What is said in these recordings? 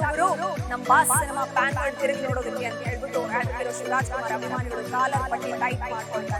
ಸಾಕು ನಮ್ಮ ನಮ್ ಬಾಸ್ ಸಿನಿಮಾ ಪ್ಯಾನ್ ಕಾರ್ಡ್ ತಿರುಗಿ ನೋಡೋದಕ್ಕೆ ಅಂತ ಹೇಳ್ಬಿಟ್ಟು ಆಡ್ತಿರೋ ಶಿವರಾಜ್ ಕುಮಾರ್ ಅಭಿಮಾನಿಗಳು ಕಾಲರ್ ಪಟ್ಟಿ ಟೈಟ್ ಮಾಡ್ಕೊಳ್ತಾ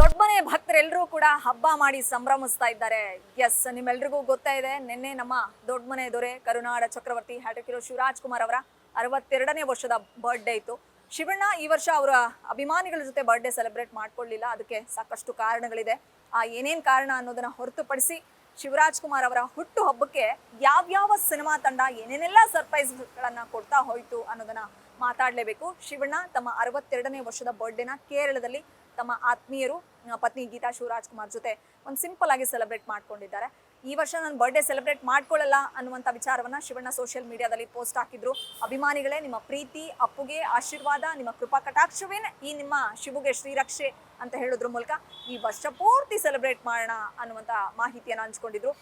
ದೊಡ್ಡ ಮನೆ ಭಕ್ತರೆಲ್ಲರೂ ಕೂಡ ಹಬ್ಬ ಮಾಡಿ ಸಂಭ್ರಮಿಸ್ತಾ ಇದ್ದಾರೆ. ಎಸ್ ನಿಮ್ಮೆಲ್ರಿಗೂ ಗೊತ್ತಾ ಇದೆ, ನಿನ್ನೆ ನಮ್ಮ ದೊಡ್ಡಮನೆ ದೊರೆ ಕರುನಾಡ ಚಕ್ರವರ್ತಿ ಹ್ಯಾಟಕಿರೋ ಶಿವರಾಜ್ ಕುಮಾರ್ ಅವರ ಅರವತ್ತೆರಡನೇ ವರ್ಷದ ಬರ್ಡೇ ಇತ್ತು. ಶಿವಣ್ಣ ಈ ವರ್ಷ ಅವರ ಅಭಿಮಾನಿಗಳ ಜೊತೆ ಬರ್ಡೇ ಸೆಲೆಬ್ರೇಟ್ ಮಾಡ್ಕೊಳ್ಳಿಲ್ಲ, ಅದಕ್ಕೆ ಸಾಕಷ್ಟು ಕಾರಣಗಳಿದೆ. ಆ ಏನೇನ್ ಕಾರಣ ಅನ್ನೋದನ್ನ ಹೊರತುಪಡಿಸಿ ಶಿವರಾಜ್ ಕುಮಾರ್ ಅವರ ಹುಟ್ಟು ಹಬ್ಬಕ್ಕೆ ಯಾವ್ಯಾವ ಸಿನಿಮಾ ತಂಡ ಏನೇನೆಲ್ಲ ಸರ್ಪ್ರೈಸ್ಗಳನ್ನ ಕೊಡ್ತಾ ಹೋಯ್ತು ಅನ್ನೋದನ್ನ ಮಾತಾಡಲೇಬೇಕು. ಶಿವಣ್ಣ ತಮ್ಮ ಅರವತ್ತೆರಡನೇ ವರ್ಷದ ಬರ್ಡೇನ ಕೇರಳದಲ್ಲಿ ತಮ್ಮ ಆತ್ಮೀಯರು ಪತ್ನಿ ಗೀತಾ ಶಿವರಾಜ್ ಕುಮಾರ್ ಜೊತೆ ಒಂದು ಸಿಂಪಲ್ ಆಗಿ ಸೆಲೆಬ್ರೇಟ್ ಮಾಡ್ಕೊಂಡಿದ್ದಾರೆ. ಈ ವರ್ಷ ನಾನು ಬರ್ಡೇ ಸೆಲೆಬ್ರೇಟ್ ಮಾಡ್ಕೊಳ್ಳಲ್ಲ ಅನ್ನುವಂಥ ವಿಚಾರವನ್ನ ಶಿವಣ್ಣ ಸೋಷಿಯಲ್ ಮೀಡಿಯಾದಲ್ಲಿ ಪೋಸ್ಟ್ ಹಾಕಿದ್ರು. ಅಭಿಮಾನಿಗಳೇ, ನಿಮ್ಮ ಪ್ರೀತಿ, ಅಪ್ಪುಗೆ ಆಶೀರ್ವಾದ, ನಿಮ್ಮ ಕೃಪಾ ಕಟಾಕ್ಷವೇನೆ ಈ ನಿಮ್ಮ ಶಿವುಗೆ ಶ್ರೀರಕ್ಷೆ ಅಂತ ಹೇಳೋದ್ರ ಮೂಲಕ ಈ ವರ್ಷ ಪೂರ್ತಿ ಸೆಲೆಬ್ರೇಟ್ ಮಾಡೋಣ ಅನ್ನುವಂತ ಮಾಹಿತಿಯನ್ನು ಹಂಚ್ಕೊಂಡಿದ್ರು.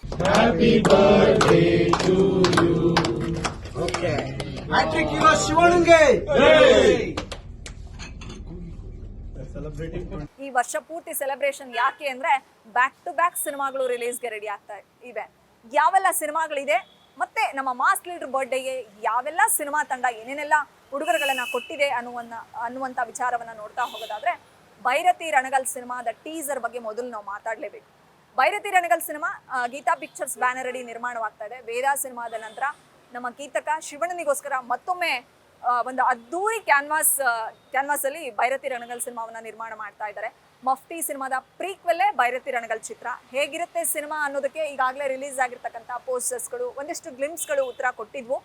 ಈ ವರ್ಷ ಪೂರ್ತಿ ಸೆಲೆಬ್ರೇಷನ್ ಯಾಕೆ ಅಂದ್ರೆ ಬ್ಯಾಕ್ ಟು ಬ್ಯಾಕ್ ಸಿನಿಮಾಗಳು ರಿಲೀಸ್ಗೆ ರೆಡಿ ಆಗ್ತಾ ಇವೆ. ಯಾವೆಲ್ಲ ಸಿನಿಮಾಗಳಿದೆ ಮತ್ತೆ ನಮ್ಮ ಮಾಸ್ ಲೀಡರ್ ಬರ್ಡೇಗೆ ಯಾವೆಲ್ಲ ಸಿನಿಮಾ ತಂಡ ಏನೇನೆಲ್ಲ ಉಡುಗೊರೆಗಳನ್ನ ಕೊಟ್ಟಿದೆ ಅನ್ನುವನ್ನ ಅನ್ನುವಂತ ವಿಚಾರವನ್ನ ನೋಡ್ತಾ ಹೋಗೋದಾದ್ರೆ ಭೈರತಿ ರಣಗಲ್ ಸಿನಿಮಾದ ಟೀಸರ್ ಬಗ್ಗೆ ಮೊದಲು ನಾವು ಮಾತಾಡಲೇಬೇಕು. Bhairathi Ranagal cinema Geetha pictures banner ಅಡಿ ನಿರ್ಮಾಣವಾಗ್ತಾ ಇದೆ. ವೇದಾ ಸಿನಿಮಾದ ನಂತರ ನಮ್ಮ ಗೀತಕ ಶಿವಣ್ಣನಿಗೋಸ್ಕರ ಮತ್ತೊಮ್ಮೆ ಒಂದು ಅದ್ದೂರಿ ಕ್ಯಾನ್ವಾಸ್ ಕ್ಯಾನ್ವಾಸ್ ಅಲ್ಲಿ ಭೈರತಿ ರಣಗಲ್ ಸಿನಿಮಾವನ್ನ ನಿರ್ಮಾಣ ಮಾಡ್ತಾ ಇದ್ದಾರೆ. ಮಫ್ತಿ ಸಿನಿಮಾದ ಪ್ರೀಕ್ವೆಲ್ಲೇ ಭೈರತಿ ರಣಗಲ್ ಚಿತ್ರ. ಹೇಗಿರುತ್ತೆ ಸಿನಿಮಾ ಅನ್ನೋದಕ್ಕೆ ಈಗಾಗಲೇ ರಿಲೀಸ್ ಆಗಿರ್ತಕ್ಕಂಥ ಪೋಸ್ಟರ್ಸ್ಗಳು ಒಂದಿಷ್ಟು ಗ್ಲಿಮ್ಸ್ಗಳು ಉತ್ತರ ಕೊಟ್ಟಿದ್ವು.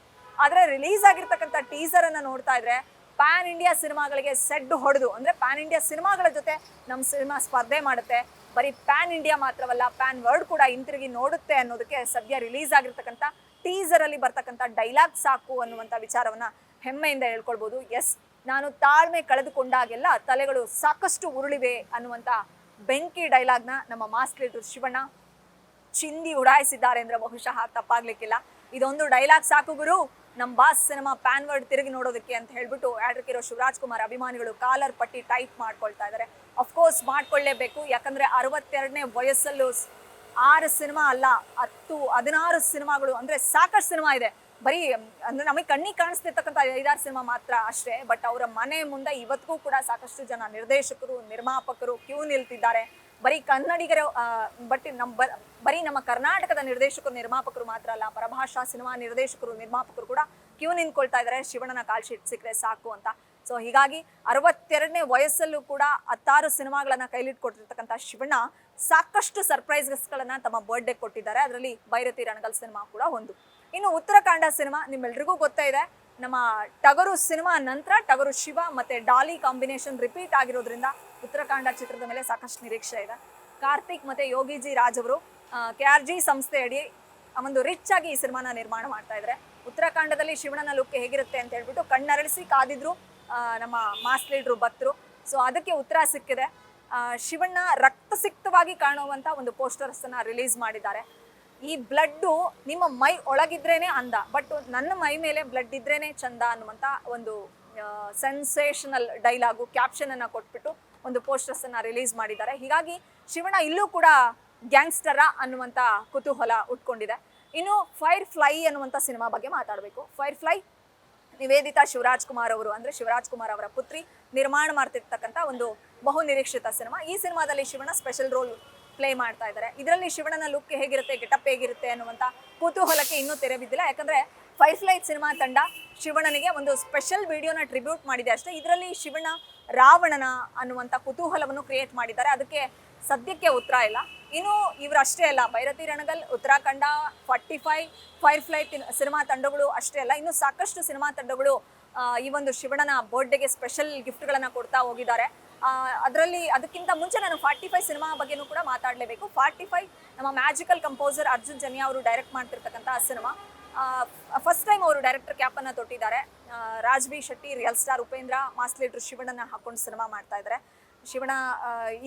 ಆದರೆ ರಿಲೀಸ್ ಆಗಿರ್ತಕ್ಕಂಥ ಟೀಸರ್ ಅನ್ನ ನೋಡ್ತಾ ಇದ್ರೆ ಪ್ಯಾನ್ ಇಂಡಿಯಾ ಸಿನಿಮಾಗಳಿಗೆ ಸೆಡ್ಡು ಹೊಡೆದು, ಅಂದರೆ ಪ್ಯಾನ್ ಇಂಡಿಯಾ ಸಿನಿಮಾಗಳ ಜೊತೆ ನಮ್ಮ ಸಿನಿಮಾ ಸ್ಪರ್ಧೆ ಮಾಡುತ್ತೆ. ಬರೀ ಪ್ಯಾನ್ ಇಂಡಿಯಾ ಮಾತ್ರವಲ್ಲ ಪ್ಯಾನ್ ವರ್ಲ್ಡ್ ಕೂಡ ಹಿಂತಿರುಗಿ ನೋಡುತ್ತೆ ಅನ್ನೋದಕ್ಕೆ ಸದ್ಯ ರಿಲೀಸ್ ಆಗಿರ್ತಕ್ಕಂಥ ಟೀಸರಲ್ಲಿ ಬರ್ತಕ್ಕಂಥ ಡೈಲಾಗ್ ಸಾಕು ಅನ್ನುವಂಥ ವಿಚಾರವನ್ನು ಹೆಮ್ಮೆಯಿಂದ ಹೇಳ್ಕೊಳ್ಬೋದು. ಎಸ್ ನಾನು ತಾಳ್ಮೆ ಕಳೆದುಕೊಂಡಾಗೆಲ್ಲ ತಲೆಗಳು ಸಾಕಷ್ಟು ಉರುಳಿವೆ ಅನ್ನುವಂಥ ಬೆಂಕಿ ಡೈಲಾಗ್ನ ನಮ್ಮ ಮಾಸ್ ಲೀಡರ್ ಶಿವಣ್ಣ ಚಿಂದಿ ಉಡಾಯಿಸಿದ್ದಾರೆ ಅಂದರೆ ಬಹುಶಃ ತಪ್ಪಾಗ್ಲಿಕ್ಕಿಲ್ಲ. ಇದೊಂದು ಡೈಲಾಗ್ ಸಾಕು ಗುರು. ನಮ್ ಬಾಸ್ ಸಿನಿಮಾ ಪ್ಯಾನ್ ವರ್ಡ್ ತಿರುಗಿ ನೋಡೋದಕ್ಕೆ ಅಂತ ಹೇಳ್ಬಿಟ್ಟು ಆಡ್ರಿಕಿರೋ ಶಿವರಾಜ್ ಕುಮಾರ್ ಅಭಿಮಾನಿಗಳು ಕಾಲರ್ ಪಟ್ಟಿ ಟೈಪ್ ಮಾಡ್ಕೊಳ್ತಾ ಇದ್ದಾರೆ ಅಫ್ಕೋರ್ಸ್ ಮಾಡ್ಕೊಳ್ಳೇಬೇಕು ಯಾಕಂದ್ರೆ ಅರವತ್ತೆರಡನೇ ವಯಸ್ಸಲ್ಲೂ ಆರು ಸಿನಿಮಾ ಅಲ್ಲ, ಹತ್ತು, ಹದಿನಾರು ಸಿನಿಮಾಗಳು ಅಂದ್ರೆ ಸಾಕಷ್ಟು ಸಿನಿಮಾ ಇದೆ. ಬರೀ, ಅಂದ್ರೆ ನಮಗೆ ಕಣ್ಣಿಗೆ ಕಾಣಿಸ್ತಿರ್ತಕ್ಕಂಥ ಐದಾರು ಸಿನಿಮಾ ಮಾತ್ರ ಅಷ್ಟೇ ಬಟ್ ಅವರ ಮನೆ ಮುಂದೆ ಇವತ್ತಿಗೂ ಕೂಡ ಸಾಕಷ್ಟು ಜನ ನಿರ್ದೇಶಕರು, ನಿರ್ಮಾಪಕರು ಕ್ಯೂ ನಿಲ್ತಿದ್ದಾರೆ. ಬರೀ ಕನ್ನಡಿಗರ ಬಟ್ ನಮ್ಮ ಬರೀ ನಮ್ಮ ಕರ್ನಾಟಕದ ನಿರ್ದೇಶಕರು, ನಿರ್ಮಾಪಕರು ಮಾತ್ರ ಅಲ್ಲ, ಪರಭಾಷಾ ಸಿನಿಮಾ ನಿರ್ದೇಶಕರು, ನಿರ್ಮಾಪಕರು ಕೂಡ ಕ್ಯೂ ನಿಂತ್ಕೊಳ್ತಾ ಇದ್ದಾರೆ ಶಿವಣ್ಣನ ಕಾಲ್ ಶೀಟ್ ಸಿಕ್ಕರೆ ಸಾಕು ಅಂತ. ಸೊ ಹೀಗಾಗಿ ಅರವತ್ತೆರಡನೇ ವಯಸ್ಸಲ್ಲೂ ಕೂಡ ಹತ್ತಾರು ಸಿನಿಮಾಗಳನ್ನ ಕೈಲಿಟ್ಕೊಟ್ಟಿರ್ತಕ್ಕಂಥ ಶಿವಣ್ಣ ಸಾಕಷ್ಟು ಸರ್ಪ್ರೈಸಸ್ಗಳನ್ನ ತಮ್ಮ ಬರ್ಡೇ ಕೊಟ್ಟಿದ್ದಾರೆ. ಅದರಲ್ಲಿ ಭೈರತಿ ರಣಗಲ್ ಸಿನಿಮಾ ಕೂಡ ಒಂದು. ಇನ್ನು ಉತ್ತರಾಖಂಡ ಸಿನಿಮಾ ನಿಮ್ಮೆಲ್ರಿಗೂ ಗೊತ್ತೇ ಇದೆ. ನಮ್ಮ ಟಗರು ಸಿನಿಮಾ ನಂತರ ಟಗರು ಶಿವ ಮತ್ತೆ ಡಾಲಿ ಕಾಂಬಿನೇಷನ್ ರಿಪೀಟ್ ಆಗಿರೋದ್ರಿಂದ ಉತ್ತರಾಖಂಡ ಚಿತ್ರದ ಮೇಲೆ ಸಾಕಷ್ಟು ನಿರೀಕ್ಷೆ ಇದೆ. ಕಾರ್ತಿಕ್ ಮತ್ತೆ ಯೋಗಿ ಜಿ ರಾಜ್ ಅವರು ಕೆ ಆರ್ ಜಿ ಸಂಸ್ಥೆ ಅಡಿ ಒಂದು ರಿಚ್ ಆಗಿ ಈ ಸಿನಿಮಾನ ನಿರ್ಮಾಣ ಮಾಡ್ತಾ ಇದ್ದಾರೆ ಉತ್ತರಾಖಂಡದಲ್ಲಿ ಶಿವಣ್ಣನ ಲುಕ್ ಹೇಗಿರುತ್ತೆ ಅಂತ ಹೇಳ್ಬಿಟ್ಟು ಕಣ್ಣರಳಿಸಿ ಕಾದಿದ್ರು ನಮ್ಮ ಮಾಸ್ ಲೀಡ್ರು ಭಕ್ತರು ಸೊ ಅದಕ್ಕೆ ಉತ್ತರ ಸಿಕ್ಕಿದೆ. ಶಿವಣ್ಣ ರಕ್ತಸಿಕ್ತವಾಗಿ ಕಾಣುವಂತ ಒಂದು ಪೋಸ್ಟರ್ಸನ್ನು ರಿಲೀಸ್ ಮಾಡಿದ್ದಾರೆ. ಈ ಬ್ಲಡ್ಡು ನಿಮ್ಮ ಮೈ ಒಳಗಿದ್ರೇನೆ ಅಂದ ಬಟ್ ನನ್ನ ಮೈ ಮೇಲೆ ಬ್ಲಡ್ ಇದ್ರೇನೆ ಚಂದ ಅನ್ನುವಂಥ ಒಂದು ಸೆನ್ಸೇಷನಲ್ ಡೈಲಾಗು ಕ್ಯಾಪ್ಷನ್ ಅನ್ನ ಕೊಟ್ಬಿಟ್ಟು ಒಂದು ಪೋಸ್ಟರ್ಸ್ ಅನ್ನ ರಿಲೀಸ್ ಮಾಡಿದ್ದಾರೆ. ಹೀಗಾಗಿ ಶಿವಣ್ಣ ಇಲ್ಲೂ ಕೂಡ ಗ್ಯಾಂಗ್ಸ್ಟರ ಅನ್ನುವಂಥ ಕುತೂಹಲ ಉಟ್ಕೊಂಡಿದೆ. ಇನ್ನು ಫೈರ್ ಫ್ಲೈ ಅನ್ನುವಂಥ ಸಿನಿಮಾ ಬಗ್ಗೆ ಮಾತಾಡಬೇಕು. ಫೈರ್ ಫ್ಲೈ ನಿವೇದಿತಾ ಶಿವರಾಜ್ ಕುಮಾರ್ ಅವರು ಅಂದ್ರೆ ಶಿವರಾಜ್ ಕುಮಾರ್ ಅವರ ಪುತ್ರಿ ನಿರ್ಮಾಣ ಮಾಡ್ತಿರ್ತಕ್ಕಂಥ ಒಂದು ಬಹು ನಿರೀಕ್ಷಿತ ಸಿನಿಮಾ ಈ ಸಿನಿಮಾದಲ್ಲಿ ಶಿವಣ್ಣ ಸ್ಪೆಷಲ್ ರೋಲ್ ಪ್ಲೇ ಮಾಡ್ತಾ ಇದ್ದಾರೆ. ಇದರಲ್ಲಿ ಶಿವಣ್ಣನ ಲುಕ್ ಹೇಗಿರುತ್ತೆ ಗೆಟಪ್ ಹೇಗಿರುತ್ತೆ ಅನ್ನುವಂಥ ಕುತೂಹಲಕ್ಕೆ ಇನ್ನೂ ತೆರೆ ಬಿದ್ದಿಲ್ಲ. ಯಾಕಂದ್ರೆ ಫೈರ್ ಫ್ಲೈಟ್ ಸಿನಿಮಾ ತಂಡ ಶಿವಣ್ಣನಿಗೆ ಒಂದು ಸ್ಪೆಷಲ್ ವಿಡಿಯೋನ ಟ್ರಿಬ್ಯೂಟ್ ಮಾಡಿದೆ ಅಷ್ಟೇ. ಇದರಲ್ಲಿ ಶಿವಣ್ಣ ರಾವಣನ ಅನ್ನುವಂಥ ಕುತೂಹಲವನ್ನು ಕ್ರಿಯೇಟ್ ಮಾಡಿದ್ದಾರೆ. ಅದಕ್ಕೆ ಸದ್ಯಕ್ಕೆ ಉತ್ತರ ಇಲ್ಲ. ಇನ್ನು ಇವರು ಅಷ್ಟೇ ಅಲ್ಲ, Bhairathi Ranagal, Uttarakhanda forty five Firefly cinema ತಂಡಗಳು ಅಷ್ಟೇ ಅಲ್ಲ, ಇನ್ನು ಸಾಕಷ್ಟು ಸಿನಿಮಾ ತಂಡಗಳು ಈ ಒಂದು ಶಿವಣ್ಣನ ಬರ್ಡೇಗೆ ಸ್ಪೆಷಲ್ ಗಿಫ್ಟ್ಗಳನ್ನು ಕೊಡ್ತಾ ಹೋಗಿದ್ದಾರೆ. ಅದರಲ್ಲಿ ಅದಕ್ಕಿಂತ ಮುಂಚೆ ನಾನು ಫಾರ್ಟಿ ಫೈವ್ ಸಿನಿಮಾ ಬಗ್ಗೆನೂ ಕೂಡ ಮಾತಾಡಲೇಬೇಕು. ಫಾರ್ಟಿ ಫೈವ್ ನಮ್ಮ ಮ್ಯಾಜಿಕಲ್ ಕಂಪೋಸರ್ ಅರ್ಜುನ್ ಜನ್ಯ ಅವರು ಡೈರೆಕ್ಟ್ ಮಾಡ್ತಿರ್ತಕ್ಕಂಥ ಸಿನಿಮಾ. ಫಸ್ಟ್ ಟೈಮ್ ಅವರು ಡೈರೆಕ್ಟರ್ ಕ್ಯಾಪನ್ನು ತೊಟ್ಟಿದ್ದಾರೆ. Raj B Shetty real star Upendra mass leader ಶಿವಣ್ಣನ ಹಾಕೊಂಡು ಸಿನಿಮಾ ಮಾಡ್ತಾ ಇದ್ದಾರೆ. ಶಿವಣ್ಣ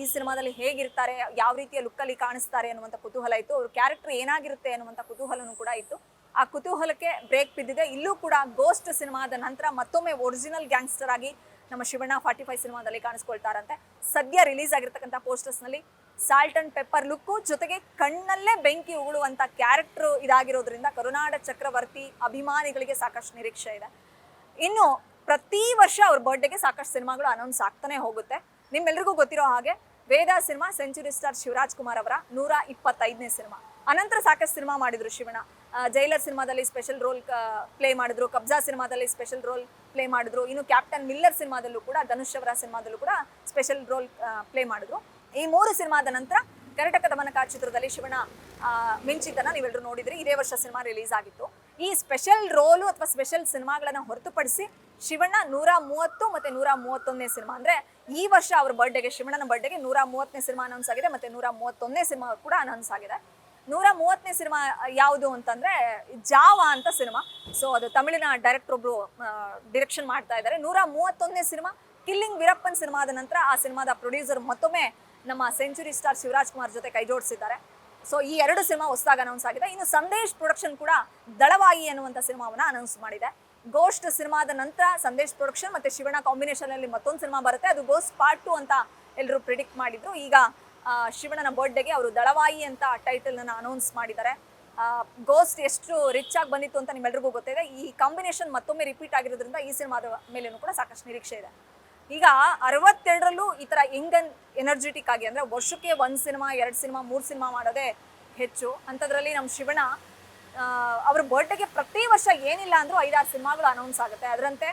ಈ ಸಿನಿಮಾದಲ್ಲಿ ಹೇಗಿರ್ತಾರೆ, ಯಾವ ರೀತಿಯ ಲುಕ್ಕಲ್ಲಿ ಕಾಣಿಸ್ತಾರೆ ಅನ್ನುವಂಥ ಕುತೂಹಲ ಇತ್ತು. ಅವ್ರ ಕ್ಯಾರೆಕ್ಟರ್ ಏನಾಗಿರುತ್ತೆ ಅನ್ನುವಂಥ ಕುತೂಹಲನೂ ಕೂಡ ಇತ್ತು. ಆ ಕುತೂಹಲಕ್ಕೆ ಬ್ರೇಕ್ ಬಿದ್ದಿದೆ. ಇಲ್ಲೂ ಕೂಡ ಗೋಸ್ಟ್ ಸಿನಿಮಾದ ನಂತರ ಮತ್ತೊಮ್ಮೆ ಒರಿಜಿನಲ್ ಗ್ಯಾಂಗ್ಸ್ಟರ್ ಆಗಿ ನಮ್ಮ ಶಿವಣ್ಣ ಫಾರ್ಟಿ ಫೈವ್ ಸಿನಿಮಾದಲ್ಲಿ ಕಾಣಿಸ್ಕೊಳ್ತಾರಂತೆ. ಸದ್ಯ ರಿಲೀಸ್ ಆಗಿರ್ತಕ್ಕಂಥ ಪೋಸ್ಟರ್ಸ್ನಲ್ಲಿ ಸಾಲ್ಟ್ ಅಂಡ್ ಪೆಪ್ಪರ್ ಲುಕ್ಕು ಜೊತೆಗೆ ಕಣ್ಣಲ್ಲೇ ಬೆಂಕಿ ಉಗುಳುವಂತ ಕ್ಯಾರೆಕ್ಟರ್ ಇದಾಗಿರೋದ್ರಿಂದ ಕರುನಾಡ ಚಕ್ರವರ್ತಿ ಅಭಿಮಾನಿಗಳಿಗೆ ಸಾಕಷ್ಟು ನಿರೀಕ್ಷೆ ಇದೆ. ಇನ್ನು ಪ್ರತಿ ವರ್ಷ ಅವ್ರ ಬರ್ಡೇಗೆ ಸಾಕಷ್ಟು ಸಿನಿಮಾಗಳು ಅನೌನ್ಸ್ ಆಗ್ತಾನೆ ಹೋಗುತ್ತೆ. ನಿಮ್ಮೆಲ್ರಿಗೂ ಗೊತ್ತಿರೋ ಹಾಗೆ Veda cinema century star Shivaraj Kumar ಅವರ ನೂರ ಇಪ್ಪತ್ತೈದನೇ ಸಿನಿಮಾ. ಅನಂತರ ಸಾಕಷ್ಟು ಸಿನಿಮಾ ಮಾಡಿದ್ರು ಶಿವಣ್ಣ. ಜೈಲರ್ ಸಿನಿಮಾದಲ್ಲಿ ಸ್ಪೆಷಲ್ ರೋಲ್ ಪ್ಲೇ ಮಾಡಿದ್ರು ಕಬ್ಜಾ ಸಿನಿಮಾದಲ್ಲಿ ಸ್ಪೆಷಲ್ ರೋಲ್ ಪ್ಲೇ ಮಾಡಿದ್ರು. ಇನ್ನು ಕ್ಯಾಪ್ಟನ್ ಮಿಲ್ಲರ್ ಸಿನಿಮಾದಲ್ಲೂ ಕೂಡ ಧನುಷ್ ಅವರ ಸಿನಿಮಾದಲ್ಲೂ ಕೂಡ ಸ್ಪೆಷಲ್ ರೋಲ್ ಪ್ಲೇ ಮಾಡಿದ್ರು. ಈ ಮೂರು ಸಿನಿಮಾದ ನಂತರ ಕರ್ನಾಟಕ ದಮನಕ ಚಿತ್ರದಲ್ಲಿ ಶಿವಣ್ಣ ಮಿಂಚಿದ್ದನ್ನ ನೀವೆಲ್ಲರೂ ನೋಡಿದ್ರಿ. ಇದೇ ವರ್ಷ ಸಿನಿಮಾ ರಿಲೀಸ್ ಆಗಿತ್ತು. ಈ ಸ್ಪೆಷಲ್ ರೋಲು ಅಥವಾ ಸ್ಪೆಷಲ್ ಸಿನಿಮಾಗಳನ್ನ ಹೊರತುಪಡಿಸಿ ಶಿವಣ್ಣ ನೂರ ಮೂವತ್ತು ಮತ್ತೆ ನೂರ ಮೂವತ್ತೊಂದನೇ ಸಿನಿಮಾ. ಅಂದ್ರೆ ಈ ವರ್ಷ ಅವ್ರ ಬರ್ಡೇಗೆ ಶಿವಣ್ಣನ ಬರ್ಡೇಗೆ ನೂರ ಮೂವತ್ತನೇ ಸಿನಿಮಾ ಅನೌನ್ಸ್ ಆಗಿದೆ ಮತ್ತೆ ನೂರ ಮೂವತ್ತೊಂದನೇ ಸಿನಿಮಾ ಕೂಡ ಅನೌನ್ಸ್ ಆಗಿದೆ. ನೂರ ಮೂವತ್ತನೇ ಸಿನಿಮಾ ಯಾವುದು ಅಂತಂದ್ರೆ ಜಾವ ಅಂತ ಸಿನಿಮಾ. ಸೊ ಅದು ತಮಿಳಿನ ಡೈರೆಕ್ಟರ್ ಒಬ್ರು ಡಿರೆಕ್ಷನ್ ಮಾಡ್ತಾ ಇದ್ದಾರೆ. ನೂರ ಮೂವತ್ತೊಂದನೇ ಸಿನಿಮಾ ಕಿಲ್ಲಿಂಗ್ ವೀರಪ್ಪನ್ ಸಿನಿಮಾದ ನಂತರ ಆ ಸಿನಿಮಾದ ಪ್ರೊಡ್ಯೂಸರ್ ಮತ್ತೊಮ್ಮೆ ನಮ್ಮ ಸೆಂಚುರಿ ಸ್ಟಾರ್ ಶಿವರಾಜ್ ಕುಮಾರ್ ಜೊತೆ ಕೈ ಜೋಡಿಸಿದ್ದಾರೆ. ಸೊ ಈ ಎರಡು ಸಿನಿಮಾ ಹೊಸದಾಗಿ ಅನೌನ್ಸ್ ಆಗಿದೆ. ಇನ್ನು ಸಂದೇಶ್ ಪ್ರೊಡಕ್ಷನ್ ಕೂಡ ದಳವಾಯಿ ಅನ್ನುವಂಥ ಸಿನಿಮಾವನ್ನ ಅನೌನ್ಸ್ ಮಾಡಿದೆ. ಗೋಸ್ಟ್ ಸಿನಿಮಾದ ನಂತರ ಸಂದೇಶ್ ಪ್ರೊಡಕ್ಷನ್ ಮತ್ತೆ ಶಿವಣ್ಣ ಕಾಂಬಿನೇಷನ್ ಅಲ್ಲಿ ಮತ್ತೊಂದು ಸಿನಿಮಾ ಬರುತ್ತೆ. ಅದು ಗೋಸ್ಟ್ ಪಾರ್ಟ್ ಟು ಅಂತ ಎಲ್ಲರೂ ಪ್ರಿಡಿಕ್ಟ್ ಮಾಡಿದ್ರು. ಈಗ ಶಿವಣ್ಣನ ಬರ್ಡೇಗೆ ಅವರು ದಳವಾಯಿ ಅಂತ ಟೈಟಲ್ ಅನ್ನ ಅನೌನ್ಸ್ ಮಾಡಿದ್ದಾರೆ. ಗೋಸ್ಟ್ ಎಷ್ಟು ರಿಚ್ ಆಗಿ ಬಂದಿತ್ತು ಅಂತ ನಿಮ್ಮೆಲ್ರಿಗೂ ಗೊತ್ತಿದೆ. ಈ ಕಾಂಬಿನೇಷನ್ ಮತ್ತೊಮ್ಮೆ ರಿಪೀಟ್ ಆಗಿರೋದ್ರಿಂದ ಈ ಸಿನಿಮಾದ ಮೇಲೆ ಕೂಡ ಸಾಕಷ್ಟು ನಿರೀಕ್ಷೆ ಇದೆ. ಈಗ ಅರವತ್ತೆರಡರಲ್ಲೂ ಈ ಥರ ಯಂಗ್ ಎನರ್ಜೆಟಿಕ್ ಆಗಿ ಅಂದ್ರೆ ವರ್ಷಕ್ಕೆ ಒಂದು ಸಿನಿಮಾ, ಎರಡು ಸಿನಿಮಾ, ಮೂರು ಸಿನಿಮಾ ಮಾಡೋದೇ ಹೆಚ್ಚು. ಅಂಥದ್ರಲ್ಲಿ ನಮ್ಮ ಶಿವಣ್ಣ ಅವ್ರ ಬರ್ಡೇಗೆ ಪ್ರತಿ ವರ್ಷ ಏನಿಲ್ಲ ಅಂದರೂ ಐದಾರು ಸಿನಿಮಾಗಳು ಅನೌನ್ಸ್ ಆಗುತ್ತೆ. ಅದರಂತೆ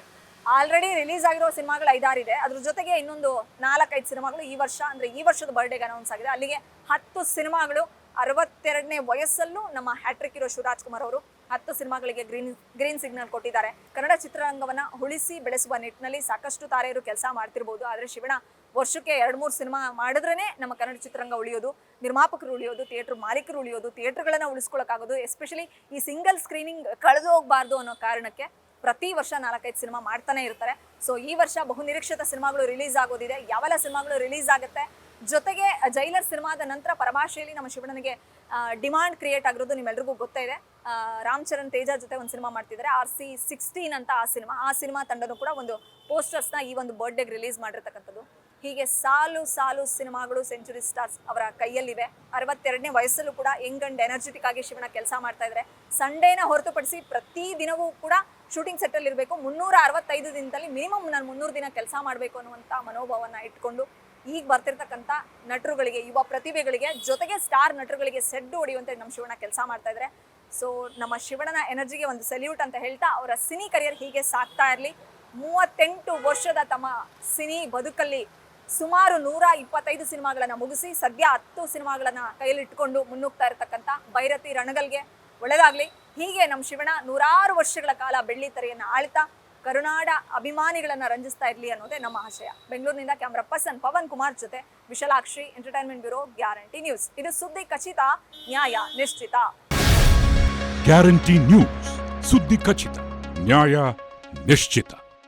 ಆಲ್ರೆಡಿ ರಿಲೀಸ್ ಆಗಿರೋ ಸಿನಿಮಾಗಳು ಐದಾರು ಇದೆ. ಅದ್ರ ಜೊತೆಗೆ ಇನ್ನೊಂದು ನಾಲ್ಕೈದು ಸಿನಿಮಾಗಳು ಈ ವರ್ಷ, ಅಂದ್ರೆ ಈ ವರ್ಷದ ಬರ್ಡೇಗೆ ಅನೌನ್ಸ್ ಆಗಿದೆ. ಅಲ್ಲಿಗೆ ಹತ್ತು ಸಿನಿಮಾಗಳು ಅರವತ್ತೆರಡನೇ ವಯಸ್ಸಲ್ಲೂ ನಮ್ಮ ಹ್ಯಾಟ್ರಿಕ್ ಇರೋ ಶಿವರಾಜ್ ಕುಮಾರ್ ಅವರು ಹತ್ತು ಸಿನಿಮಾಗಳಿಗೆ ಗ್ರೀನ್ ಗ್ರೀನ್ ಸಿಗ್ನಲ್ ಕೊಟ್ಟಿದ್ದಾರೆ. ಕನ್ನಡ ಚಿತ್ರರಂಗವನ್ನ ಉಳಿಸಿ ಬೆಳೆಸುವ ನಿಟ್ಟಿನಲ್ಲಿ ಸಾಕಷ್ಟು ತಾರೆಯರು ಕೆಲಸ ಮಾಡ್ತಿರ್ಬೋದು. ಆದರೆ ಶಿವಣ್ಣ, ವರ್ಷಕ್ಕೆ ಎರಡು ಮೂರು ಸಿನಿಮಾ ಮಾಡಿದ್ರೇ ನಮ್ಮ ಕನ್ನಡ ಚಿತ್ರರಂಗ ಉಳಿಯೋದು. ನಿರ್ಮಾಪಕರು ಉಳಿಯೋದು ಥಿಯೇಟರ್ ಮಾಲೀಕರು ಉಳಿಯೋದು ಥಿಯೇಟರ್ಗಳನ್ನ ಉಳಿಸ್ಕೊಳ್ಳೋಕ್ಕಾಗೋದು ಎಸ್ಪೆಷಲಿ ಈ ಸಿಂಗಲ್ ಸ್ಕ್ರೀನಿಂಗ್ ಕಳೆದು ಹೋಗಬಾರ್ದು ಅನ್ನೋ ಕಾರಣಕ್ಕೆ ಪ್ರತಿ ವರ್ಷ ನಾಲ್ಕೈದು ಸಿನಿಮಾ ಮಾಡ್ತಾನೆ ಇರ್ತಾರೆ. ಸೊ ಈ ವರ್ಷ ಬಹುನಿರೀಕ್ಷಿತ ಸಿನಿಮಾಗಳು ರಿಲೀಸ್ ಆಗೋದಿದೆ. ಯಾವೆಲ್ಲ ಸಿನಿಮಾಗಳು ರಿಲೀಸ್ ಆಗುತ್ತೆ? ಜೊತೆಗೆ ಜೈಲರ್ ಸಿನಿಮಾದ ನಂತರ ಪರಭಾಷೆಯಲ್ಲಿ ನಮ್ಮ ಶಿವಣ್ಣನಿಗೆ ಡಿಮಾಂಡ್ ಕ್ರಿಯೇಟ್ ಆಗಿರೋದು ನಿಮ್ಮೆಲ್ರಿಗೂ ಗೊತ್ತೇ ಇದೆ. ರಾಮ್ ಚರಣ್ ತೇಜ ಜೊತೆ ಒಂದು ಸಿನಿಮಾ ಮಾಡ್ತಿದ್ದಾರೆ. ಆರ್ ಸಿ ಸಿಕ್ಸ್ಟೀನ್ ಅಂತ ಆ ಸಿನಿಮಾ. ಆ ಸಿನಿಮಾ ತಂಡನೂ ಕೂಡ ಒಂದು ಪೋಸ್ಟರ್ಸ್ನ ಈ ಒಂದು ಬರ್ಡೇಗೆ ರಿಲೀಸ್ ಮಾಡಿರ್ತಕ್ಕಂಥದ್ದು. ಹೀಗೆ ಸಾಲು ಸಾಲು ಸಿನಿಮಾಗಳು ಸೆಂಚುರಿ ಸ್ಟಾರ್ಸ್ ಅವರ ಕೈಯಲ್ಲಿವೆ. ಅರವತ್ತೆರಡನೇ ವಯಸ್ಸಲ್ಲೂ ಕೂಡ ಯಂಗ್ ಅಂಡ್ ಎನರ್ಜೆಟಿಕ್ ಆಗಿ ಶಿವಣ್ಣ ಕೆಲಸ ಮಾಡ್ತಾ ಇದ್ದಾರೆ. ಸಂಡೇನ ಹೊರತುಪಡಿಸಿ ಪ್ರತಿ ದಿನವೂ ಕೂಡ ಶೂಟಿಂಗ್ ಸೆಟ್ಟಲ್ಲಿ ಇರಬೇಕು ಮುನ್ನೂರ ಅರವತ್ತೈದು ದಿನದಲ್ಲಿ ಮಿನಿಮಮ್ ನಾನು ಮುನ್ನೂರು ದಿನ ಕೆಲಸ ಮಾಡಬೇಕು ಅನ್ನುವಂಥ ಮನೋಭಾವನ ಇಟ್ಕೊಂಡು ಈಗ ಬರ್ತಿರ್ತಕ್ಕಂಥ ನಟರುಗಳಿಗೆ, ಯುವ ಪ್ರತಿಭೆಗಳಿಗೆ, ಜೊತೆಗೆ ಸ್ಟಾರ್ ನಟರುಗಳಿಗೆ ಸೆಡ್ಡು ಹೊಡೆಯುವಂತೆ ನಮ್ಮ ಶಿವಣ್ಣ ಕೆಲಸ ಮಾಡ್ತಾ ಇದ್ದಾರೆ ಸೊ ನಮ್ಮ ಶಿವಣ್ಣನ ಎನರ್ಜಿಗೆ ಒಂದು ಸಲ್ಯೂಟ್ ಅಂತ ಹೇಳ್ತಾ ಅವರ ಸಿನಿ ಕರಿಯರ್ ಹೀಗೆ ಸಾಕ್ತಾ ಇರಲಿ. ಮೂವತ್ತೆಂಟು ವರ್ಷದ ತಮ್ಮ ಸಿನಿ ಬದುಕಲ್ಲಿ ಸುಮಾರು ನೂರ ಇಪ್ಪತ್ತೈದು ಸಿನಿಮಾಗಳನ್ನು ಮುಗಿಸಿ, ಸದ್ಯ ಹತ್ತು ಸಿನಿಮಾಗಳನ್ನು ಕೈಯಲ್ಲಿಟ್ಕೊಂಡು ಮುನ್ನುಗ್ತಾ ಇರತಕ್ಕಂಥ ಭೈರತಿ ರಣಗಲ್ಗೆ ಒಳಗಾಗಲಿ. ಹೀಗೆ ನಮ್ಮ ಶಿವಣ್ಣ ನೂರಾರು ವರ್ಷಗಳ ಕಾಲ ಬೆಳ್ಳಿ ತೆರೆಯನ್ನು ಆಳ್ತಾ ಕರುನಾಡ ಅಭಿಮಾನಿಗಳನ್ನ ರಂಜಿಸ್ತಾ ಇರ್ಲಿ ಅನ್ನೋದೇ ನಮ್ಮ ಆಶಯ. ಬೆಂಗಳೂರಿನಿಂದ ಕ್ಯಾಮ್ರಾ ಪರ್ಸನ್ ಪವನ್ ಕುಮಾರ್ ಜೊತೆ Vishalakshi entertainment bureau guarantee news. ಇದು ಸುದ್ದಿ ಖಚಿತ, ನ್ಯಾಯ ನಿಶ್ಚಿತ. ಗ್ಯಾರಂಟಿ ನ್ಯೂಸ್, ಸುದ್ದಿ ಖಚಿತ, ನ್ಯಾಯ ನಿಶ್ಚಿತ.